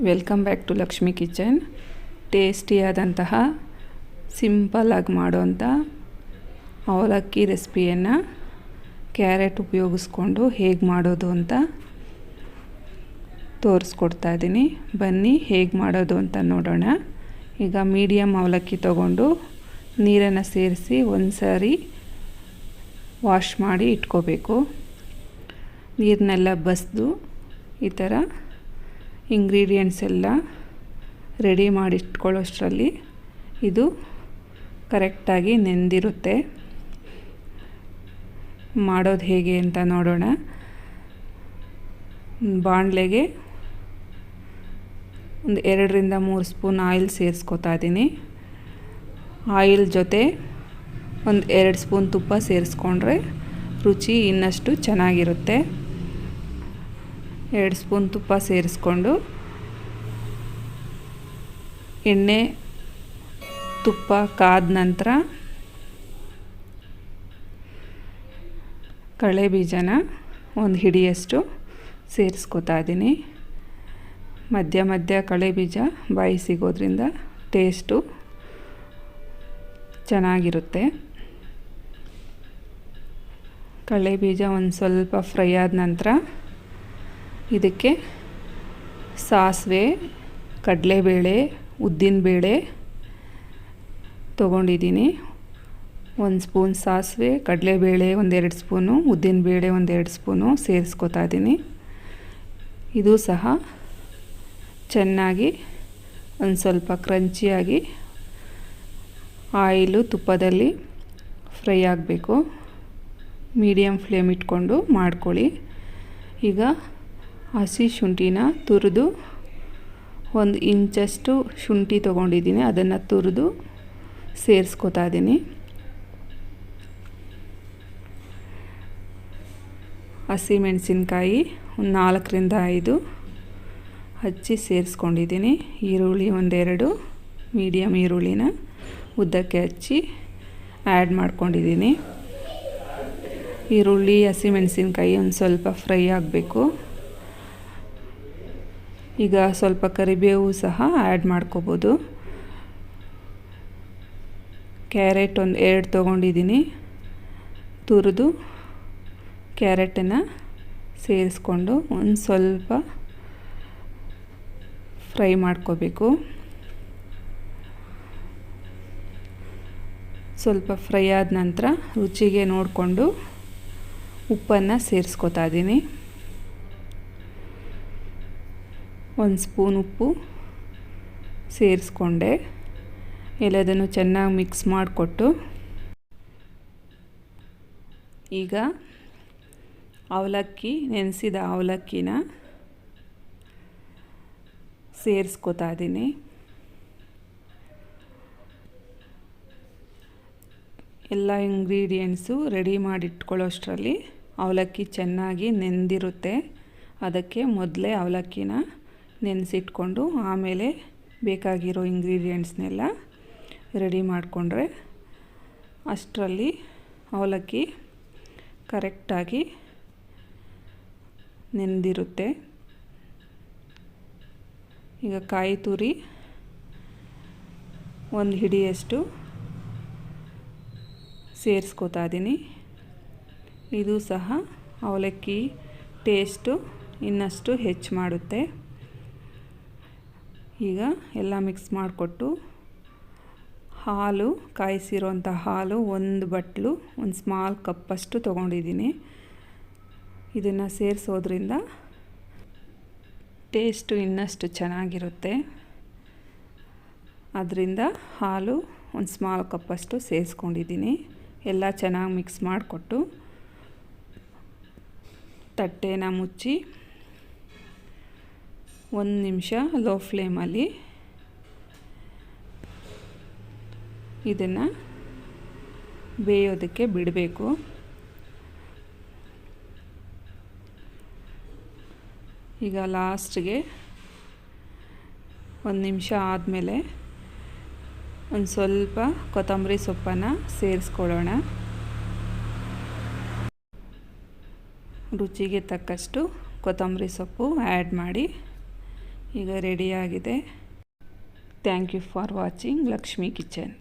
Welcome back to Lakshmi kitchen ಟೇಸ್ಟಿಯಾದಂತಹ ಸಿಂಪಲ್ಲಾಗಿ ಮಾಡೋಂಥ ಅವಲಕ್ಕಿ ರೆಸಿಪಿಯನ್ನು ಕ್ಯಾರೆಟ್ ಉಪಯೋಗಿಸ್ಕೊಂಡು ಹೇಗೆ ಮಾಡೋದು ಅಂತ ತೋರಿಸ್ಕೊಡ್ತಾ ಇದ್ದೀನಿ. ಬನ್ನಿ ಹೇಗೆ ಮಾಡೋದು ಅಂತ ನೋಡೋಣ. ಈಗ ಮೀಡಿಯಮ್ ಅವಲಕ್ಕಿ ತಗೊಂಡು ನೀರನ್ನು ಸೇರಿಸಿ ಒಂದು ಸಾರಿ ವಾಶ್ ಮಾಡಿ ಇಟ್ಕೋಬೇಕು. ನೀರನ್ನೆಲ್ಲ ಬಸಿದು ಈ ಥರ ಇಂಗ್ರೀಡಿಯೆಂಟ್ಸ್ ಎಲ್ಲ ರೆಡಿ ಮಾಡಿಟ್ಕೊಳ್ಳೋಷ್ಟರಲ್ಲಿ ಇದು ಕರೆಕ್ಟಾಗಿ ನೆಂದಿರುತ್ತೆ. ಮಾಡೋದು ಹೇಗೆ ಅಂತ ನೋಡೋಣ. ಬಾಣಲೆಗೆ ಒಂದು ಎರಡರಿಂದ ಮೂರು ಸ್ಪೂನ್ ಆಯಿಲ್ ಸೇರಿಸ್ಕೊತಾ ಇದ್ದೀನಿ. ಆಯಿಲ್ ಜೊತೆ ಒಂದು ಎರಡು ಸ್ಪೂನ್ ತುಪ್ಪ ಸೇರಿಸ್ಕೊಂಡ್ರೆ ರುಚಿ ಇನ್ನಷ್ಟು ಚೆನ್ನಾಗಿರುತ್ತೆ. ಎರಡು ಸ್ಪೂನ್ ತುಪ್ಪ ಸೇರಿಸ್ಕೊಂಡು ಎಣ್ಣೆ, ತುಪ್ಪ ಕಾದ ನಂತರ ಕಳೆ ಬೀಜನ ಒಂದು ಹಿಡಿಯಷ್ಟು ಸೇರಿಸ್ಕೊತಾ ಇದ್ದೀನಿ. ಮಧ್ಯ ಮಧ್ಯ ಕಳೆ ಬೀಜ ಬಾಯಿ ಸಿಗೋದ್ರಿಂದ ಟೇಸ್ಟು ಚೆನ್ನಾಗಿರುತ್ತೆ. ಕಳೆ ಬೀಜ ಒಂದು ಸ್ವಲ್ಪ ಫ್ರೈ ಆದ ನಂತರ ಇದಕ್ಕೆ ಸಾಸಿವೆ, ಕಡಲೆಬೇಳೆ ಉದ್ದಿನಬೇಳೆ ತೊಗೊಂಡಿದ್ದೀನಿ. ಒಂದು ಸ್ಪೂನ್ ಸಾಸಿವೆ, ಕಡಲೆಬೇಳೆ ಒಂದೆರಡು ಸ್ಪೂನು ಉದ್ದಿನಬೇಳೆ ಒಂದೆರಡು ಸ್ಪೂನು ಸೇರಿಸ್ಕೊತಾ ಇದ್ದೀನಿ. ಇದು ಸಹ ಚೆನ್ನಾಗಿ ಒಂದು ಸ್ವಲ್ಪ ಕ್ರಂಚಿಯಾಗಿ ಆಯಿಲು ತುಪ್ಪದಲ್ಲಿ ಫ್ರೈ ಆಗಬೇಕು. ಮೀಡಿಯಮ್ ಫ್ಲೇಮ್ ಇಟ್ಕೊಂಡು ಮಾಡ್ಕೊಳ್ಳಿ. ಈಗ ಹಸಿ ಶುಂಠಿನ ತುರಿದು ಒಂದು ಇಂಚಷ್ಟು ಶುಂಠಿ ತೊಗೊಂಡಿದ್ದೀನಿ, ಅದನ್ನು ತುರಿದು ಸೇರಿಸ್ಕೊತಾ ಇದ್ದೀನಿ. ಹಸಿ ಮೆಣಸಿನ್ಕಾಯಿ ಒಂದು ನಾಲ್ಕರಿಂದ ಐದು ಹಚ್ಚಿ ಸೇರಿಸ್ಕೊಂಡಿದ್ದೀನಿ. ಈರುಳ್ಳಿ ಒಂದೆರಡು ಮೀಡಿಯಮ್ ಈರುಳ್ಳಿನ ಉದ್ದಕ್ಕೆ ಹಚ್ಚಿ ಆ್ಯಡ್ ಮಾಡ್ಕೊಂಡಿದ್ದೀನಿ. ಈರುಳ್ಳಿ ಹಸಿಮೆಣಸಿನ್ಕಾಯಿ ಒಂದು ಸ್ವಲ್ಪ ಫ್ರೈ ಆಗಬೇಕು. ಈಗ ಸ್ವಲ್ಪ ಕರಿಬೇವು ಸಹ ಆ್ಯಡ್ ಮಾಡ್ಕೋಬೋದು. ಕ್ಯಾರೆಟ್ ಒಂದು ಎರಡು ತೊಗೊಂಡಿದ್ದೀನಿ ತುರಿದು ಕ್ಯಾರೆಟನ್ನು ಸೇರಿಸ್ಕೊಂಡು ಒಂದು ಸ್ವಲ್ಪ ಫ್ರೈ ಮಾಡ್ಕೋಬೇಕು. ಸ್ವಲ್ಪ ಫ್ರೈ ಆದ ನಂತರ ರುಚಿಗೆ ನೋಡಿಕೊಂಡು ಉಪ್ಪನ್ನು ಸೇರಿಸ್ಕೊತಾ ಇದ್ದೀನಿ ಒಂದು ಸ್ಪೂನ್ ಉಪ್ಪು ಸೇರಿಸ್ಕೊಂಡೆ. ಎಲ್ಲದನ್ನು ಚೆನ್ನಾಗಿ ಮಿಕ್ಸ್ ಮಾಡಿಕೊಟ್ಟು ಈಗ ಅವಲಕ್ಕಿ, ನೆನೆಸಿದ ಅವಲಕ್ಕಿನ ಸೇರಿಸ್ಕೊತಾ ಇದ್ದೀನಿ. ಎಲ್ಲ ಇಂಗ್ರೀಡಿಯೆಂಟ್ಸು ರೆಡಿ ಮಾಡಿಟ್ಕೊಳ್ಳೋಷ್ಟರಲ್ಲಿ ಅವಲಕ್ಕಿ ಚೆನ್ನಾಗಿ ನೆಂದಿರುತ್ತೆ. ಅದಕ್ಕೆ ಮೊದಲೇ ಅವಲಕ್ಕಿನ ನೆನೆಸಿಟ್ಕೊಂಡು ಆಮೇಲೆ ಬೇಕಾಗಿರೋ ಇಂಗ್ರೀಡಿಯೆಂಟ್ಸ್ನೆಲ್ಲ ರೆಡಿ ಮಾಡಿಕೊಂಡ್ರೆ ಅಷ್ಟರಲ್ಲಿ ಅವಲಕ್ಕಿ ಕರೆಕ್ಟಾಗಿ ನೆನೆದಿರುತ್ತೆ ಈಗ ಕಾಯಿ ತುರಿ ಒಂದು ಹಿಡಿಯಷ್ಟು ಸೇರಿಸ್ಕೋತಾ ಇದ್ದೀನಿ ಇದು ಸಹ ಅವಲಕ್ಕಿ ಟೇಸ್ಟು ಇನ್ನಷ್ಟು ಹೆಚ್ಚು ಮಾಡುತ್ತೆ. ಈಗ ಎಲ್ಲ ಮಿಕ್ಸ್ ಮಾಡಿಕೊಟ್ಟು ಹಾಲು ಕಾಯಿಸಿರೋಂಥ ಹಾಲು ಒಂದು ಬಟ್ಲು, ಒಂದು ಸ್ಮಾಲ್ ಕಪ್ಪಷ್ಟು ತೊಗೊಂಡಿದ್ದೀನಿ. ಇದನ್ನು ಸೇರಿಸೋದ್ರಿಂದ ಟೇಸ್ಟು ಇನ್ನಷ್ಟು ಚೆನ್ನಾಗಿರುತ್ತೆ. ಅದರಿಂದ ಹಾಲು ಒಂದು ಸ್ಮಾಲ್ ಕಪ್ಪಷ್ಟು ಸೇರಿಸ್ಕೊಂಡಿದ್ದೀನಿ. ಎಲ್ಲ ಚೆನ್ನಾಗಿ ಮಿಕ್ಸ್ ಮಾಡಿಕೊಟ್ಟು ತಟ್ಟೆನ ಮುಚ್ಚಿ ಒಂದು ನಿಮಿಷ ಲೋ ಫ್ಲೇಮಲ್ಲಿ ಇದನ್ನು ಬೇಯೋದಕ್ಕೆ ಬಿಡಬೇಕು. ಈಗ ಲಾಸ್ಟ್ಗೆ ಒಂದು ನಿಮಿಷ ಆದಮೇಲೆ ಒಂದು ಸ್ವಲ್ಪ ಕೊತ್ತಂಬರಿ ಸೊಪ್ಪನ್ನು ಸೇರಿಸ್ಕೊಳ್ಳೋಣ. ರುಚಿಗೆ ತಕ್ಕಷ್ಟು ಕೊತ್ತಂಬರಿ ಸೊಪ್ಪು ಆ್ಯಡ್ ಮಾಡಿ. ಈಗ ರೆಡಿಯಾಗಿದೆ thank you for watching Lakshmi kitchen